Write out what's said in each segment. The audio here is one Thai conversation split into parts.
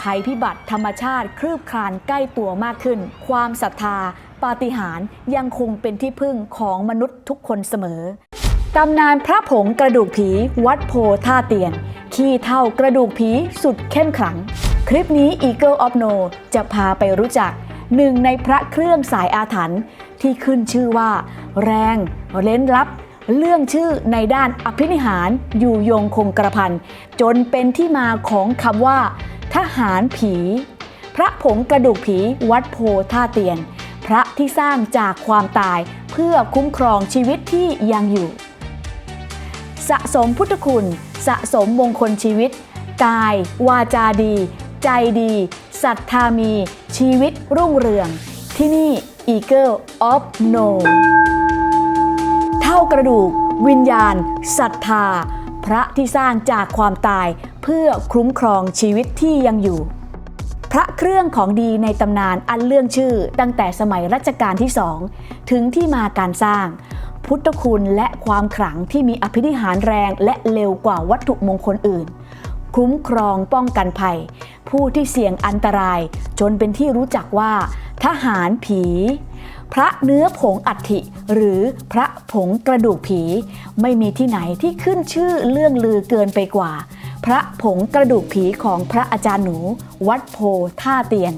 ภัยพิบัติธรรมชาติคลืบคลานใกล้ตัวมากขึ้น ความศรัทธา ปาฏิหาริย์ยังคงเป็นที่พึ่งของมนุษย์ทุกคนเสมอตำนานพระผงกระดูกผีวัดโพท่าเตียน ขี้เท่ากระดูกผีสุดเข้มขลัง คลิปนี้ Eagle of No จะพาไปรู้จักหนึ่งในพระเครื่องสายอาถรรพ์ที่ขึ้นชื่อว่า แรงเล้นลับ เรื่องชื่อในด้านอภินิหารอยู่ยงคงกระพันจนเป็นที่มาของคำว่า ทหารผี พระผงกระดูกผีวัดโพท่าเตียน พระที่สร้างจากความตายเพื่อคุ้มครองชีวิตที่ยังอยู่ สะสมพุทธคุณ สะสมมงคลชีวิต กาย วาจาดี ใจดีศรัทธามี ชีวิตรุ่งเรือง ที่นี่ Eagle of No ท่ากระดูก วิญญาณศรัทธา พระที่สร้างจากความตายเพื่อคุ้มครองชีวิตที่ยังอยู่ พระเครื่องของดีในตำนานอันเรื่องชื่อตั้งแต่สมัยรัชกาลที่สองถึงที่มาการสร้าง พุทธคุณและความขลังที่มีอภินิหารแรงและเร็วกว่าวัตถุมงคลอื่น คุ้มครองป้องกันภัย ผู้ที่เสี่ยงอันตราย จนเป็นที่รู้จักว่า ทหารผี พระเนื้อผงอัฐิ หรือพระผงกระดูกผี ไม่มีที่ไหนที่ขึ้นชื่อเรื่องลือเกินไปกว่า พระผงกระดูกผีของพระอาจารย์หนู วัดโพท่าเตียน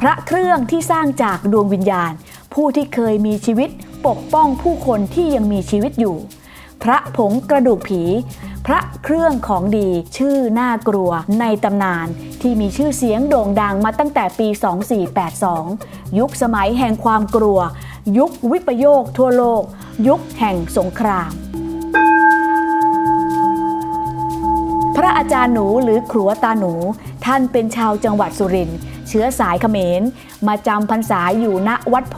พระเครื่องที่สร้างจากดวงวิญญาณ ผู้ที่เคยมีชีวิตปกป้องผู้คนที่ยังมีชีวิตอยู่ พระผงกระดูกผี พระเครื่องของดีชื่อน่ากลัวในตำนาน ที่มีชื่อเสียงโด่งดังมาตั้งแต่ปี 2482 ยุคสมัยแห่งความกลัว ยุควิปโยคทั่วโลก ยุคแห่งสงคราม พระอาจารย์หนูหรือครัวตาหนู ท่านเป็นชาวจังหวัดสุรินทร์เชื้อสายเขมร มาจำพรรษาอยู่ณวัดโพ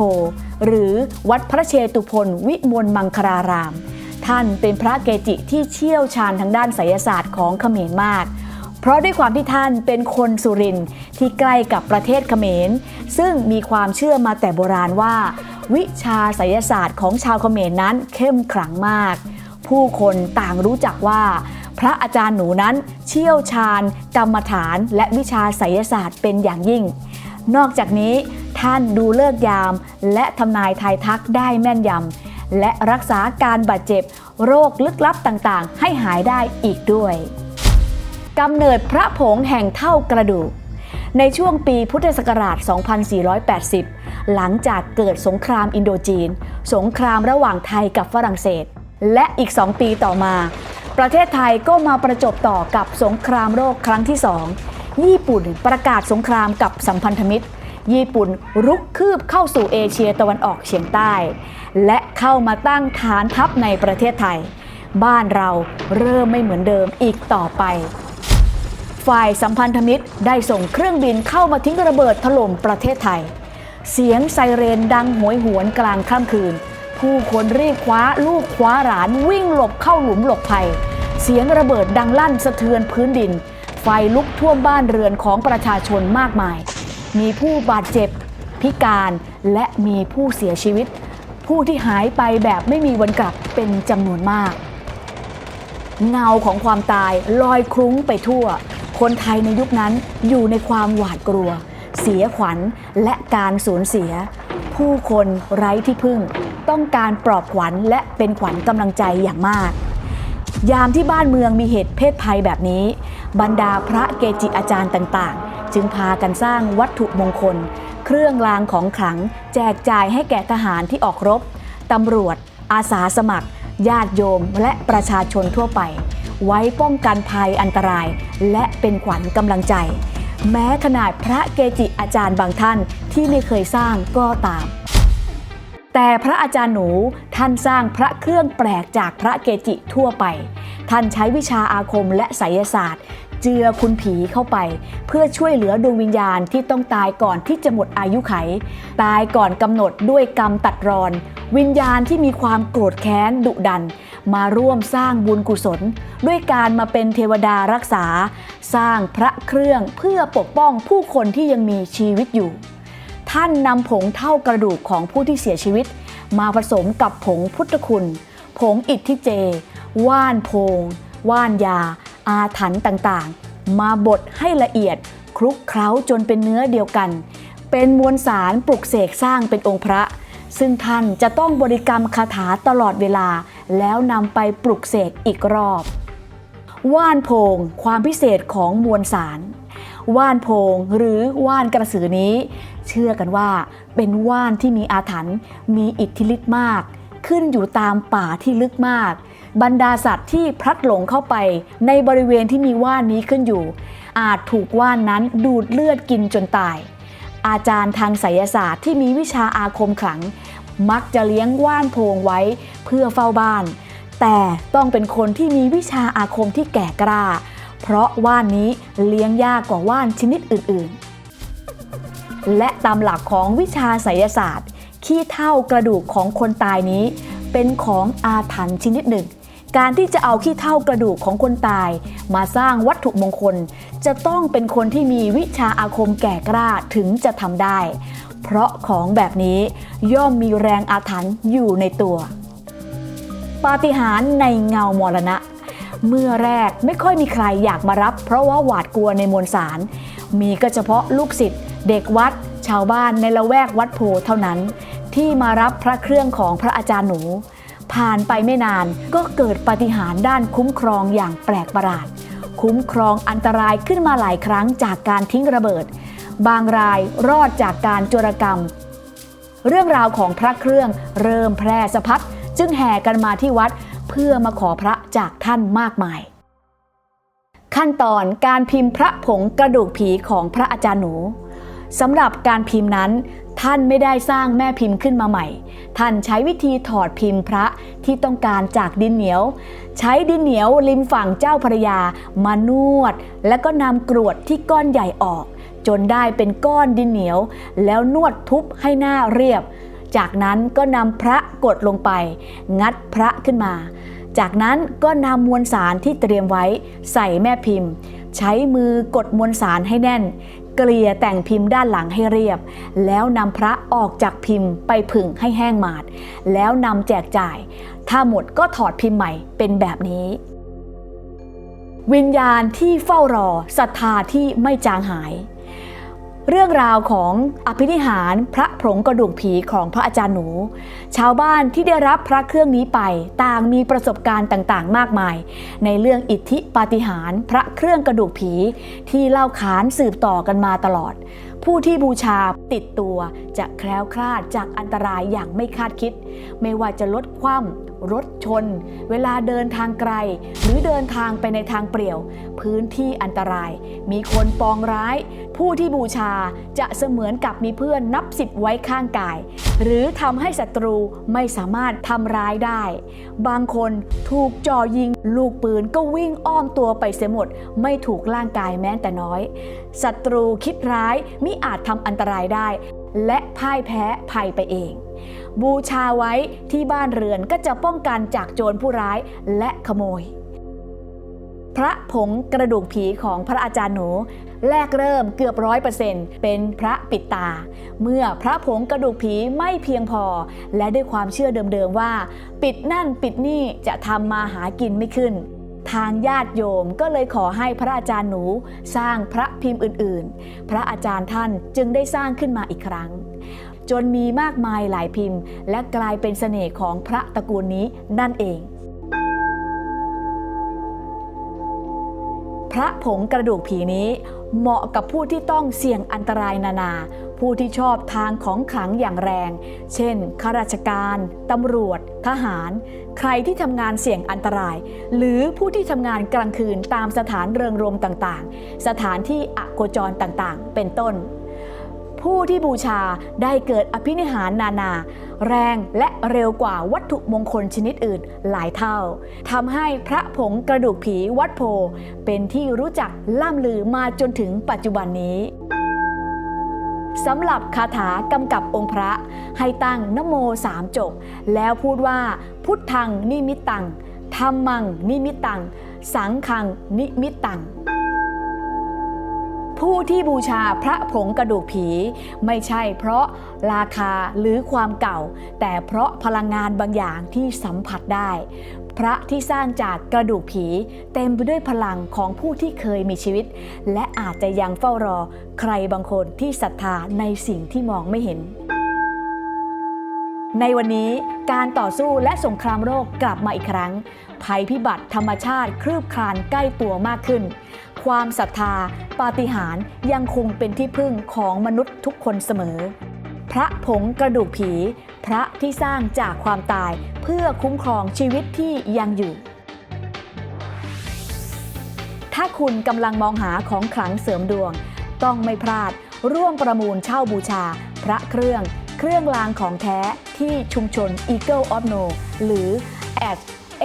หรือวัดพระเชตุพนวิมลมังคลาราม ท่านเป็นพระเกจิที่เชี่ยวชาญทางด้านไสยศาสตร์ของเขมรมาก เพราะด้วยความที่ท่านเป็นคนสุรินที่ใกล้กับประเทศเขมร ซึ่งมีความเชื่อมาแต่โบราณว่า วิชาไสยศาสตร์ของชาวเขมรนั้นเข้มขลังมาก ผู้คนต่างรู้จักว่าพระอาจารย์หนูนั้นเชี่ยวชาญ กรรมฐาน และวิชาไสยศาสตร์เป็นอย่างยิ่ง นอกจากนี้ท่านดูเลิกยาม และทำนายทายทักได้แม่นยำ และรักษาการบาดเจ็บ โรคลึกลับต่างๆ ให้หายได้อีกด้วยกำเนิดพระผงแห่งเท่ากระดูก ในช่วงปีพุทธศักราช 2480 หลังจากเกิดสงครามอินโดจีน สงครามระหว่างไทยกับฝรั่งเศส และอีก 2 ปีต่อมา ประเทศไทยก็มาประจบต่อกับสงครามโลกครั้งที่ 2 ญี่ปุ่นประกาศสงครามกับสัมพันธมิตร ญี่ปุ่นรุกคืบเข้าสู่เอเชียตะวันออกเฉียงใต้ และเข้ามาตั้งฐานทัพในประเทศไทย บ้านเราเริ่มไม่เหมือนเดิมอีกต่อไป ฝ่ายสัมพันธมิตรได้ส่งเครื่องบินเข้ามาทิ้งระเบิดถล่มประเทศไทย เสียงไซเรนดังโหยหวนกลางค่ำคืน ผู้คนรีบคว้าลูกคว้าหลานวิ่งหลบเข้าหลุมหลบภัย เสียงระเบิดดังลั่นสะเทือนพื้นดินไฟลุกท่วมบ้านเรือนของประชาชนมากมาย มีผู้บาดเจ็บพิการและมีผู้เสียชีวิต ผู้ที่หายไปแบบไม่มีวันกลับเป็นจำนวนมาก เงาของความตายลอยคลุ้งไปทั่ว คนไทยในยุคนั้นอยู่ในความหวาดกลัว เสียขวัญและการสูญเสีย ผู้คนไร้ที่พึ่ง ต้องการปลอบขวัญและเป็นขวัญกำลังใจอย่างมากยามที่บ้านเมืองมีเหตุเพศภัยแบบนี้ บรรดาพระเกจิอาจารย์ต่างๆ จึงพากันสร้างวัตถุมงคล เครื่องรางของขลัง แจกจ่ายให้แก่ทหารที่ออกรบตำรวจ อาสาสมัคร ญาติโยมและประชาชนทั่วไป ไว้ป้องกันภัยอันตราย และเป็นขวัญกำลังใจ แม้ขนาดพระเกจิอาจารย์บางท่านที่ไม่เคยสร้างก็ตาม แต่พระอาจารย์หนูท่านสร้างพระเครื่องแปลกจากพระเกจิทั่วไป ท่านใช้วิชาอาคมและไสยศาสตร์ เจือคุณผีเข้าไป เพื่อช่วยเหลือดวงวิญญาณที่ต้องตายก่อนที่จะหมดอายุไข ตายก่อนกำหนดด้วยกรรมตัดรอน วิญญาณที่มีความโกรธแค้นดุดัน มาร่วมสร้างบุญกุศล ด้วยการมาเป็นเทวดารักษา สร้างพระเครื่องเพื่อปกป้องผู้คนที่ยังมีชีวิตอยู่ ท่านนำผงเท่ากระดูกของผู้ที่เสียชีวิต มาผสมกับผงพุทธคุณ ผงอิทธิเจ ว่านโพง ว่านยา อาถรรพ์ต่างๆ มาบดให้ละเอียดคลุกเคล้าจนเป็นเนื้อเดียวกัน เป็นมวลสารปลุกเสกสร้างเป็นองค์พระ ซึ่งท่านจะต้องบริกรรมคาถาตลอดเวลา แล้วนำไปปลุกเสกอีกรอบ ว่านโพงความพิเศษของมวลสารว่านโพงหรือว่านกระสือนี้ เชื่อกันว่าเป็นว่านที่มีอาถรรพ์มีอิทธิฤทธิ์มาก ขึ้นอยู่ตามป่าที่ลึกมาก บรรดาสัตว์ที่พลัดหลงเข้าไป ในบริเวณที่มีว่านนี้ขึ้นอยู่ อาจถูกว่านนั้นดูดเลือดกินจนตาย อาจารย์ทางไสยศาสตร์ที่มีวิชาอาคมขลัง มักจะเลี้ยงว่านโพงไว้เพื่อเฝ้าบ้าน แต่ต้องเป็นคนที่มีวิชาอาคมที่แก่กล้า เพราะว่านนี้เลี้ยงยากกว่าว่านชนิดอื่น ๆ และตามหลักของวิชาไสยศาสตร์ขี้เท่ากระดูกของคนตายนี้เป็นของอาถรรพ์ชนิดหนึ่ง การที่จะเอาขี้เท่ากระดูกของคนตาย มาสร้างวัตถุมงคล จะต้องเป็นคนที่มีวิชาอาคมแก่กล้าถึงจะทำได้ เพราะของแบบนี้ย่อมมีแรงอาถรรพ์อยู่ในตัว ปาฏิหาริย์ในเงามรณะ เมื่อแรกไม่ค่อยมีใครอยากมารับ เพราะว่าหวาดกลัวในมวลสาร มีก็เฉพาะลูกศิษย์เด็กวัด ชาวบ้านในละแวกวัดโพเท่านั้น ที่มารับพระเครื่องของพระอาจารย์หนู ผ่านไปไม่นานก็เกิดปฏิหารด้านคุ้มครองอย่างแปลกประหลาด คุ้มครองอันตรายขึ้นมาหลายครั้งจากการทิ้งระเบิด บางรายรอดจากการโจรกรรม เรื่องราวของพระเครื่องเริ่มแพร่สะพัดจึงแห่กันมาที่วัดเพื่อมาขอพระจากท่านมากมาย ขั้นตอนการพิมพ์พระผงกระดูกผีของพระอาจารย์หนู สำหรับการพิมพ์นั้น ท่านไม่ได้สร้างแม่พิมพ์ขึ้นมาใหม่ ท่านใช้วิธีถอดพิมพ์พระที่ต้องการจากดินเหนียว ใช้ดินเหนียวริมฝั่งเจ้าพระยามานวด แล้วก็นำกรวดที่ก้อนใหญ่ออก จนได้เป็นก้อนดินเหนียว แล้วนวดทุบให้หน้าเรียบ จากนั้นก็นำพระกดลงไป งัดพระขึ้นมา จากนั้นก็นำมวลสารที่เตรียมไว้ใส่แม่พิมพ์ ใช้มือกดมวลสารให้แน่น เกลี่ยแต่งพิมพ์ด้านหลังให้เรียบ แล้วนำพระออกจากพิมพ์ไปผึ่งให้แห้งหมาด แล้วนำแจกจ่าย ถ้าหมดก็ถอดพิมพ์ใหม่เป็นแบบนี้ วิญญาณที่เฝ้ารอศรัทธาที่ไม่จางหาย เรื่องราวของอภินิหารพระผงกระดูกผีของพระอาจารย์หนู ชาวบ้านที่ได้รับพระเครื่องนี้ไปต่างมีประสบการณ์ต่างๆ มากมาย ในเรื่องอิทธิปาฏิหาริย์พระเครื่องกระดูกผีที่เล่าขานสืบต่อกันมาตลอด ผู้ที่บูชาติดตัวจะแคล้วคลาดจากอันตรายอย่างไม่คาดคิด ไม่ว่าจะลดความ รถชน เวลาเดินทางไกล หรือเดินทางไปในทางเปลี่ยว พื้นที่อันตราย มีคนปองร้าย ผู้ที่บูชาจะเสมือนกับมีเพื่อนนับสิบไว้ข้างกาย หรือทำให้ศัตรูไม่สามารถทำร้ายได้ บางคนถูกจ่อยิง ลูกปืนก็วิ่งอ้อมตัวไปเสียหมด ไม่ถูกร่างกายแม้แต่น้อยศัตรูคิดร้ายมิอาจทำอันตรายได้ และพ่ายแพ้ภัยไปเอง บูชาไว้ที่บ้านเรือนก็จะป้องกันจากโจรผู้ร้ายและขโมย พระผงกระดูกผีของพระอาจารย์หนูแรกเริ่มเกือบร้อยเปอร์เซ็นต์เป็นพระปิดตา เมื่อพระผงกระดูกผีไม่เพียงพอ และด้วยความเชื่อเดิมๆว่า ปิดนั่นปิดนี่จะทำมาหากินไม่ขึ้น ทางญาติโยมก็เลยขอให้พระอาจารย์หนูสร้างพระพิมพ์อื่นๆ พระอาจารย์ท่านจึงได้สร้างขึ้นมาอีกครั้ง จนมีมากมายหลายพิมพ์ และกลายเป็นเสน่ห์ของพระตระกูลนี้นั่นเอง พระผงกระดูกผีนี้เหมาะกับผู้ที่ต้องเสี่ยงอันตรายนานา ผู้ที่ชอบทางของขลังอย่างแรง เช่น ข้าราชการ ตำรวจ ทหาร ใครที่ทำงานเสี่ยงอันตราย หรือผู้ที่ทำงานกลางคืนตามสถานเริงรมต่างๆ สถานที่อโคจรต่างๆ เป็นต้น ผู้ที่บูชาได้เกิดอภินิหารนานา แรงและเร็วกว่าวัตถุมงคลชนิดอื่นหลายเท่าทำให้พระผงกระดูกผีวัดโพ เป็นที่รู้จักล่ำลือมาจนถึงปัจจุบันนี้สำหรับคาถากำกับองค์พระ ให้ตั้งนโมสามจบ แล้วพูดว่าพุทธังนิมิตตังธรรมังนิมิตตัง สังฆังนิมิตตัง ผู้ที่บูชาพระผงกระดูกผี ไม่ใช่เพราะราคาหรือความเก่า แต่เพราะพลังงานบางอย่างที่สัมผัสได้ พระที่สร้างจากกระดูกผี เต็มไปด้วยพลังของผู้ที่เคยมีชีวิต และอาจจะยังเฝ้ารอ ใครบางคนที่ศรัทธาในสิ่งที่มองไม่เห็นในวันนี้การต่อสู้และสงครามโรคกลับมาอีกครั้ง ภัยพิบัติธรรมชาติคลืบคลานใกล้ตัวมากขึ้น ความศรัทธา ปาฏิหาริย์ยังคงเป็นที่พึ่งของมนุษย์ทุกคนเสมอ พระผงกระดูกผี พระที่สร้างจากความตายเพื่อคุ้มครองชีวิตที่ยังอยู่ ถ้าคุณกำลังมองหาของขลังเสริมดวง ต้องไม่พลาดร่วมประมูลเช่าบูชา พระเครื่อง เครื่องรางของแท้ที่ชุมชน Eagle of No หรือ at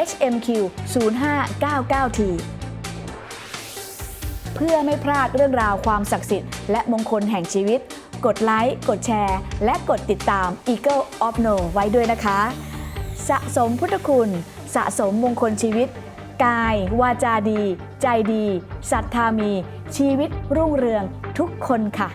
HMQ 0599T เพื่อไม่พลาดเรื่องราวความศักดิ์สิทธิ์และมงคลแห่งชีวิต กดไลค์กดแชร์ และกดติดตาม Eagle of No ไว้ด้วยนะคะ สะสมพุทธคุณ สะสมมงคลชีวิต กาย วาจาดี ใจดีศรัทธามี ชีวิตรุ่งเรืองทุกคนค่ะ